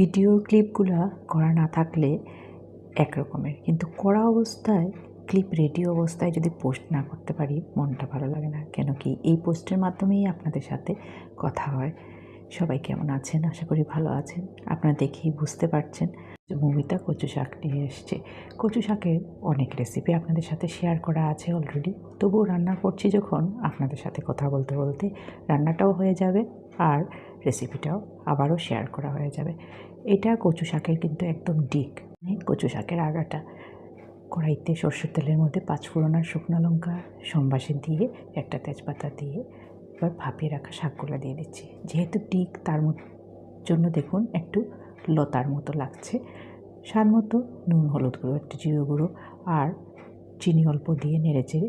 Video ক্লিপগুলো করা না থাকলে একরকমের। কিন্তু করা অবস্থায়, ক্লিপ রেডি অবস্থায় যদি পোস্ট না করতে পারি, মনটা ভালো লাগে না। কেন কি এই পোস্টের মাধ্যমেই আপনাদের সাথে কথা হয়। সবাই কেমন আছেন? আশা করি ভালো আছেন। আপনারা দেখেই বুঝতে পারছেন যে মৌমিতা কচু শাক নিয়ে এসছে। কচু শাকের অনেক রেসিপি আপনাদের সাথে শেয়ার করা আছে অলরেডি তবুও রান্না করছি যখন, আপনাদের সাথে কথা বলতে বলতে রান্নাটাও হয়ে যাবে। আর রেসিপিটাও আবারও শেয়ার করা হয়ে যাবে। এটা কচু শাকের কিন্তু একদম ডিক কচু শাকের আগাটা, কড়াইতে সর্ষের তেলের মধ্যে পাঁচ ফোড়নার শুকনো লঙ্কা, সম্বাসে দিয়ে একটা তেজপাতা দিয়ে এবার ভাপিয়ে রাখা শাকগুলো দিয়ে দিচ্ছি। যেহেতু ডিক তার জন্য দেখুন একটু লতার মতো লাগছে। স্বাদ মতো নুন, হলুদ গুঁড়ো, একটু জিরে গুঁড়ো আর চিনি অল্প দিয়ে নেড়ে চেড়ে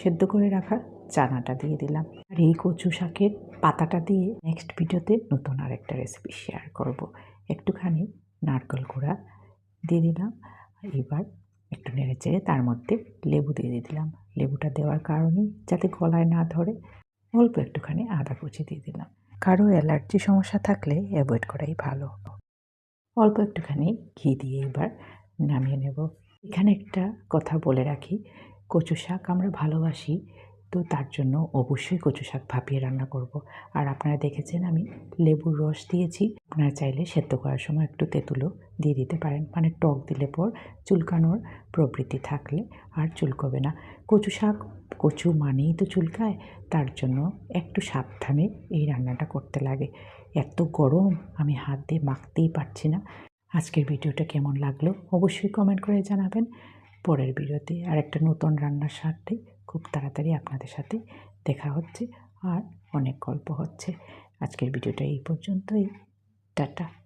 সেদ্ধ করে রাখা চানাটা দিয়ে দিলাম। আর এই কচু শাকের পাতাটা দিয়ে নেক্সট ভিডিওতে নতুন আরেকটা রেসিপি শেয়ার করব। একটুখানি নারকেল গুঁড়া দিয়ে দিলাম। এবার একটু নেড়ে চেড়ে তার মধ্যে লেবু দিয়ে দিলাম। লেবুটা দেওয়ার কারণে যাতে গলায় না ধরে অল্প একটুখানি আদা কুচি দিয়ে দিলাম। কারও অ্যালার্জি সমস্যা থাকলে অ্যাভয়েড করাই ভালো। অল্প একটুখানি ঘি দিয়ে এবার নামিয়ে নেব। এখানে একটা কথা বলে রাখি কচু শাক আমরা ভালোবাসি, তো তার জন্য অবশ্যই কচু শাক ভাপিয়ে রান্না করব। আর আপনারা দেখেছেন আমি লেবুর রস দিয়েছি। আপনারা চাইলে সেদ্ধ করার সময় একটু তেঁতুলো দিয়ে দিতে পারেন। মানে টক দিলে পর চুলকানোর প্রবৃত্তি থাকলে আর চুলকবে না। কচু শাক, কচু মানেই তো চুলকায়, তার জন্য একটু সাবধানে এই রান্নাটা করতে লাগে। এত গরম, আমি হাত দিয়ে মাখতেই পারছি না। আজকের ভিডিওটা কেমন লাগল অবশ্যই কমেন্ট করে জানাবেন। পরের বিরতি আর একটা নতুন রান্নার সাথে খুব তাড়াতাড়ি আপনাদের সাথে দেখা হচ্ছে আর অনেক গল্প হচ্ছে। আজকের ভিডিওটা এই পর্যন্তই। টাটা।